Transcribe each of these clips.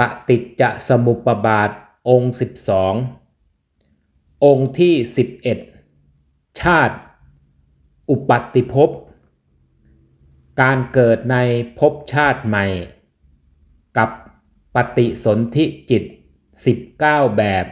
ปฏิจจสมุปบาทองค์สิบสององค์ที่สิบเอ็ดชาติ อุปัติภพ การเกิดในภพชาติใหม่ กับปฏิสนธิจิตสิบเก้าแบบ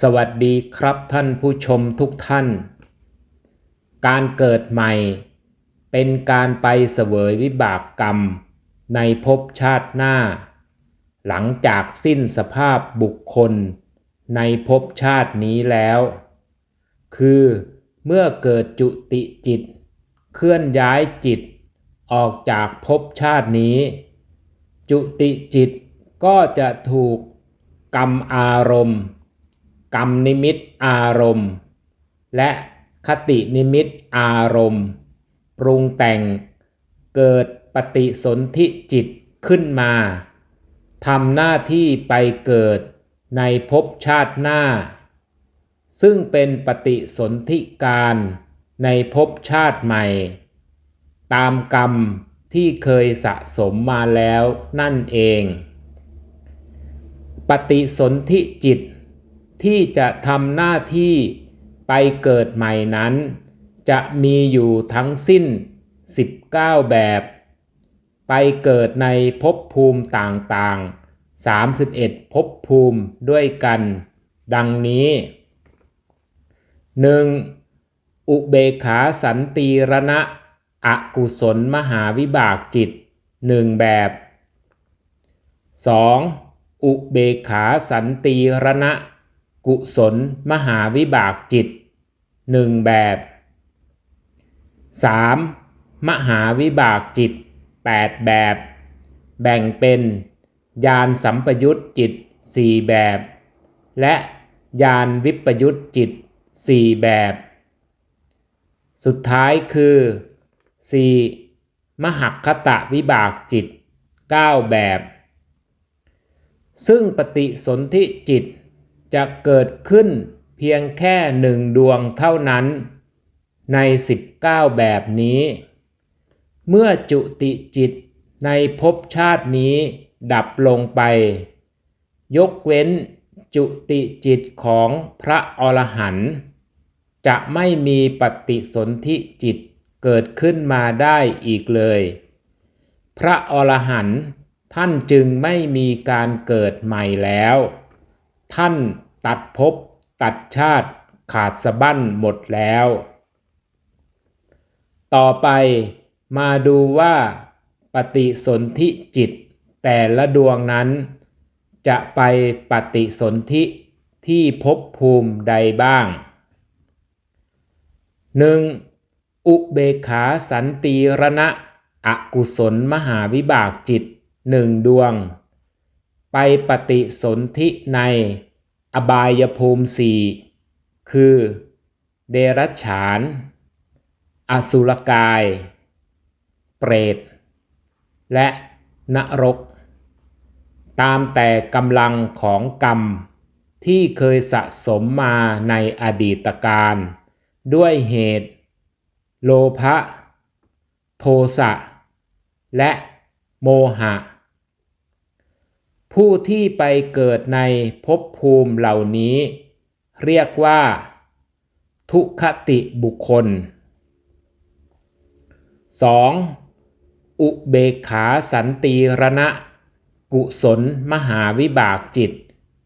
สวัสดีครับท่านผู้ชมทุกท่าน การเกิดใหม่ เป็นการไปเสวยวิบากกรรมในภพชาติหน้า หลังจากสิ้นสภาพบุคคลในภพชาตินี้แล้ว คือเมื่อเกิดจุติจิต เคลื่อนย้ายจิต ออกจากภพชาตินี้ จุติจิตก็จะถูกกรรมอารมณ์ กรรมนิมิตอารมณ์ และคตินิมิตอารมณ์ ปรุงแต่งเกิดปฏิสนธิจิตขึ้นมา ทำหน้าที่ไปเกิดในภพชาติหน้า ซึ่งเป็นปฏิสนธิการในภพชาติใหม่ ตามกรรมที่เคยสะสมมาแล้วนั่นเอง ปฏิสนธิจิตที่จะทำหน้าที่ไปเกิดใหม่นั้น จะมีอยู่ทั้งสิ้น 19 แบบ ไปเกิดในภพภูมิต่างๆ 31ภพภูมิด้วยกัน ดังนี้ 1. อุเบขาสันติรณะ อกุศลมหาวิบากจิตหนึ่งแบบ 2. อุเบขาสันติรณะ กุศลมหาวิบากจิตหนึ่งแบบ 3. มหาวิบากจิต 8 แบบ แบ่งเป็นยานสัมปยุตจิต 4 แบบ และยานวิปยุตจิต 4 แบบ สุดท้ายคือ 4. มหัคคตะวิบากจิต 9 แบบ ซึ่งปฏิสนธิจิตจะเกิดขึ้นเพียงแค่หนึ่งดวงเท่านั้น ใน 19 แบบนี้ เมื่อจุติจิตในภพชาตินี้ดับลงไป ยกเว้นจุติจิตของพระอรหันต์จะไม่มีปฏิสนธิจิตเกิดขึ้นมาได้อีกเลย พระอรหันต์ท่านจึงไม่มีการเกิดใหม่แล้ว ท่านตัดภพตัดชาติขาดสะบั้นหมดแล้ว ต่อไป มาดูว่าปฏิสนธิจิต แต่ละดวงนั้น จะไปปฏิสนธิที่ภพภูมิใดบ้าง 1. อุเบขาสันติรณะอกุศลมหาวิบากจิตหนึ่งดวง ไปปฏิสนธิในอบายภูมิสี่คือ เดรัจฉาน อสุรกาย เปรต และนรก ตามแต่กำลังของกรรมที่เคยสะสมมาในอดีตการ ด้วยเหตุ โลภะโทสะ และโมหะ ผู้ที่ไปเกิดในภพภูมิเหล่านี้ เรียกว่า ทุคติบุคคล 2. อุเบกขาสันติรณะ กุศลมหาวิบากจิต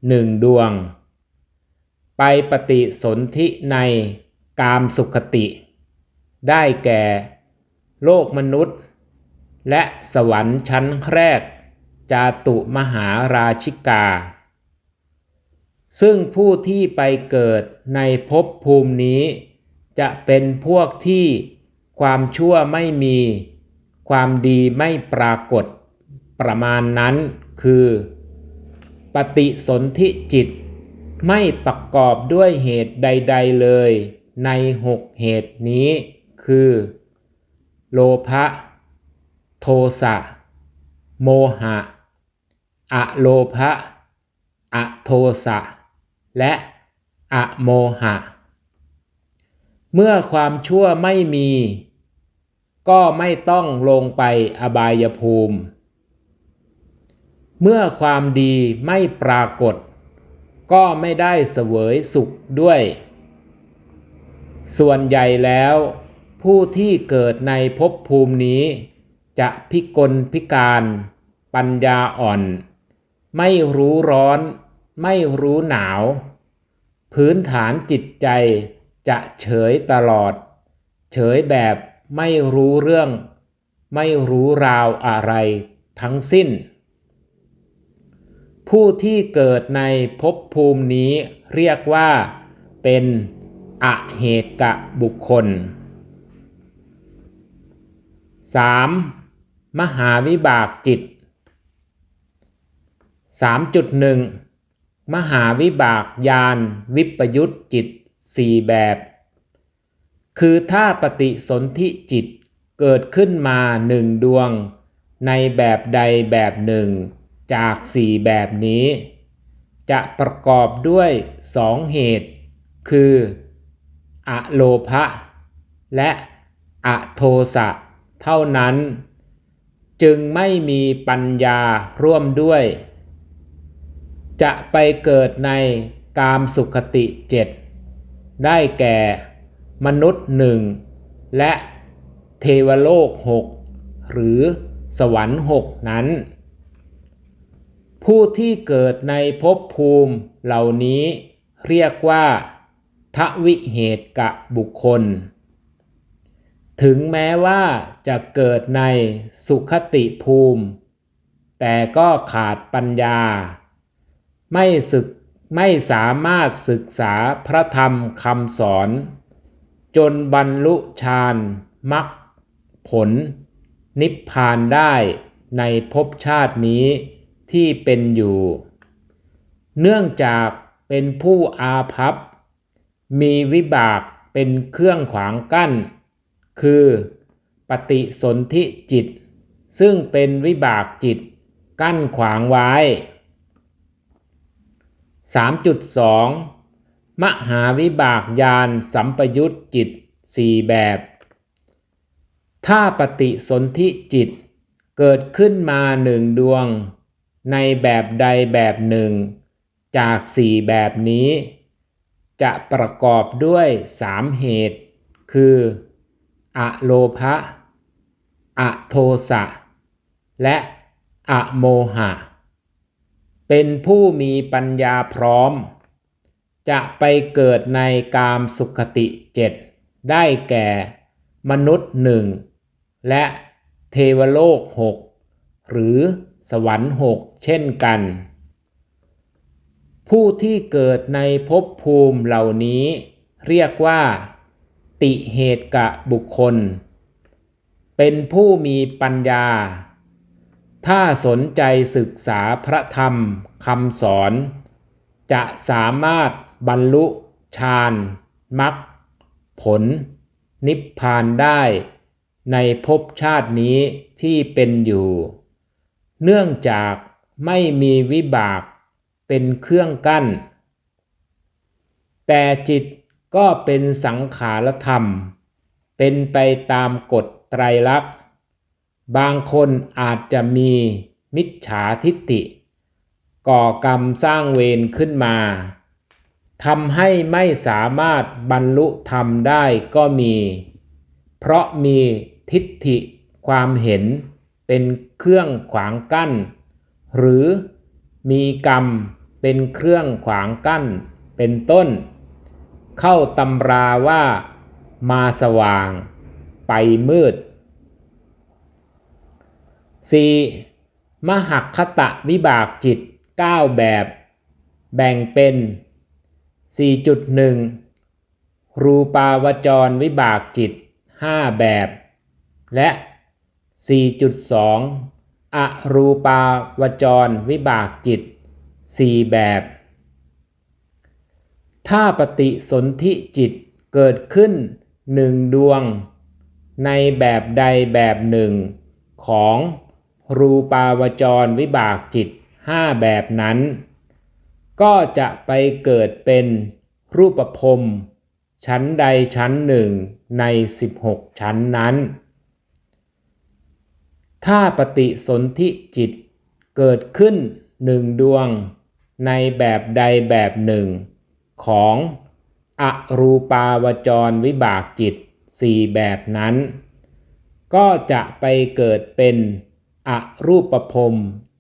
หนึ่งดวง ไปปฏิสนธิในกามสุขติ ได้แก่ โลกมนุษย์ และสวรรค์ชั้นแรก จาตุมหาราชิกา ซึ่งผู้ที่ไปเกิดในภพภูมินี้ จะเป็นพวกที่ความชั่วไม่มี ความดีไม่ปรากฏประมาณนั้นคือ ปฏิสนธิจิต ไม่ประกอบด้วยเหตุใด ๆเลยในหกเหตุนี้คือ โลภะโทสะ โมหะ อะโลภะอะโทสะ และอะโมหะ เมื่อความชั่วไม่มี ก็ไม่ต้องลงไปอบายภูมิ เมื่อความดีไม่ปรากฏ ก็ไม่ได้เสวยสุขด้วย ส่วนใหญ่แล้ว ผู้ที่เกิดในภพภูมินี้ จะพิกลพิการ ปัญญาอ่อน ไม่รู้ร้อน ไม่รู้หนาว พื้นฐานจิตใจจะเฉยตลอด เฉยแบบ ไม่รู้เรื่อง ไม่รู้ราวอะไรทั้งสิ้น ผู้ที่เกิดในภพภูมินี้เรียกว่าเป็นอเหตกะบุคคล 3. มหาวิบากจิต 3.1 มหาวิบากยานวิปยุตจิตสี่แบบ คือถ้าปฏิสนธิจิตเกิดขึ้นมาหนึ่งดวง ในแบบใดแบบหนึ่ง จากสี่แบบนี้ จะประกอบด้วยสองเหตุ คืออะโลภะและอะโทสะเท่านั้น จึงไม่มีปัญญาร่วมด้วย จะไปเกิดในกามสุขติเจ็ดได้แก่ มนุษย์หนึ่งและเทวโลกหกหรือสวรรค์หกนั้น ผู้ที่เกิดในภพภูมิเหล่านี้เรียกว่าทวิเหตุกะบุคคล ถึงแม้ว่าจะเกิดในสุขติภูมิ แต่ก็ขาดปัญญา ไม่ศึกไม่สามารถศึกษาพระธรรมคำสอน จนบรรลุฌานมรรคผล นิพพานได้ในภพชาตินี้ที่เป็นอยู่ เนื่องจากเป็นผู้อาภัพ มีวิบากเป็นเครื่องขวางกั้น คือปฏิสนธิจิต ซึ่งเป็นวิบากจิตกั้นขวางไว้ 3.2 มหาวิบากยานสัมปยุตจิตสี่แบบ ถ้าปฏิสนธิจิตเกิดขึ้นมาหนึ่งดวง ในแบบใดแบบหนึ่ง จากสี่แบบนี้ จะประกอบด้วยสามเหตุ คืออะโลภะอะโทสะ และอะโมหะ เป็นผู้มีปัญญาพร้อม จะไปเกิดในกามสุขติเจ็ดได้แก่มนุษย์หนึ่งและเทวโลกหกหรือสวรรค์หกเช่นกัน ผู้ที่เกิดในภพภูมิเหล่านี้เรียกว่า ติเหตุกะบุคคล เป็นผู้มีปัญญา ถ้าสนใจศึกษาพระธรรมคำสอน จะสามารถ บรรลุฌานมรรคผล นิพพานได้ในภพชาตินี้ที่เป็นอยู่ เนื่องจากไม่มีวิบากเป็นเครื่องกั้น แต่จิตก็เป็นสังขารธรรม เป็นไปตามกฎไตรลักษณ์ บางคนอาจจะมีมิจฉาทิฏฐิก่อกรรมสร้างเวรขึ้นมา ทำให้ไม่สามารถบรรลุธรรมได้ก็มี เพราะมีทิฏฐิความเห็นเป็นเครื่องขวางกั้น หรือมีกรรมเป็นเครื่องขวางกั้น เป็นต้น เข้าตำราว่ามาสว่าง ไปมืด 4. มหักคตะวิบากจิต 9 แบบ แบ่งเป็น 4.1 รูปาวจรวิบากจิต 5 แบบ และ 4.2 อรูปาวจรวิบากจิต 4 แบบ ถ้าปฏิสนธิจิตเกิดขึ้นหนึ่งดวง ในแบบใดแบบหนึ่ง ของรูปาวจรวิบากจิตห้าแบบนั้น ก็จะไปเกิดเป็นรูปภพชั้นใดชั้นหนึ่งในสิบหกชั้นนั้น ถ้าปฏิสนธิจิตเกิดขึ้นหนึ่งดวงในแบบใดแบบหนึ่ง ของอรูปาวจรวิบากจิตสี่แบบนั้น ก็จะไปเกิดเป็นอรูปภพ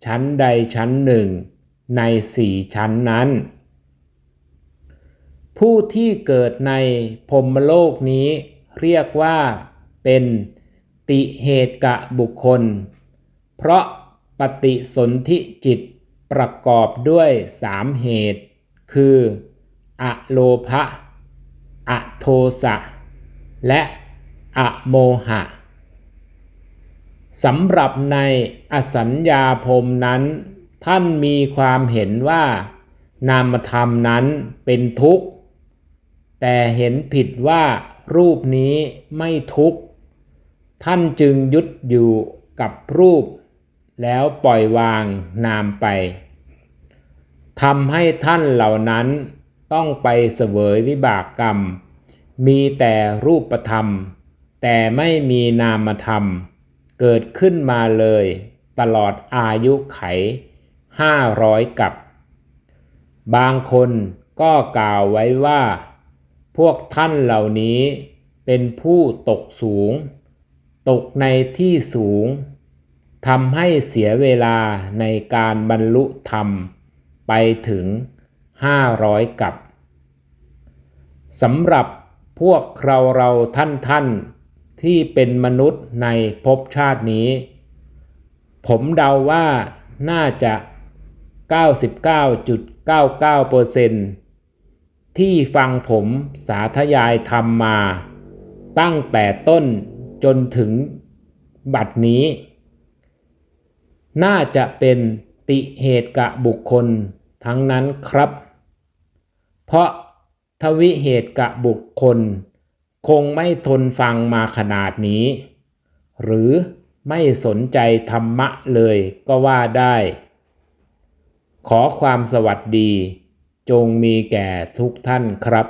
ชั้นใดชั้นหนึ่ง ในสี่ชั้นนั้น ผู้ที่เกิดในพรมโลกนี้เรียกว่าเป็นติเหตุกะบุคคล เพราะปฏิสนธิจิตประกอบด้วยสามเหตุ คืออะโลภะอะโทสะ และอะโมหะสำหรับในอสัญญาพรมนั้น ท่านมีความเห็นว่านามธรรมนั้นเป็นทุกข์ แต่เห็นผิดว่ารูปนี้ไม่ทุกข์ ท่านจึงยึดอยู่กับรูป แล้วปล่อยวางนามไปทำให้ท่านเหล่านั้นต้องไปเสวยวิบากกรรม มีแต่รูปธรรม แต่ไม่มีนามธรรม เกิดขึ้นมาเลย ตลอดอายุไข ห้าร้อยกับ บางคนก็กล่าวไว้ว่า พวกท่านเหล่านี้เป็นผู้ตกสูง ตกในที่สูงทำให้เสียเวลาในการบรรลุธรรมไปถึงห้าร้อยกับสำหรับพวกเราเราท่านท่านที่เป็นมนุษย์ในภพชาตินี้ ผมเดาว่าน่าจะ 99.99%ที่ฟังผมสาธยายธรรมมา ตั้งแต่ต้นจนถึงบัดนี้ น่าจะเป็นติเหตุกะบุคคลทั้งนั้นครับ เพราะทวิเหตุกะบุคคล คงไม่ทนฟังมาขนาดนี้ หรือไม่สนใจธรรมะเลยก็ว่าได้ ขอความสวัสดี จงมีแก่ทุกท่านครับ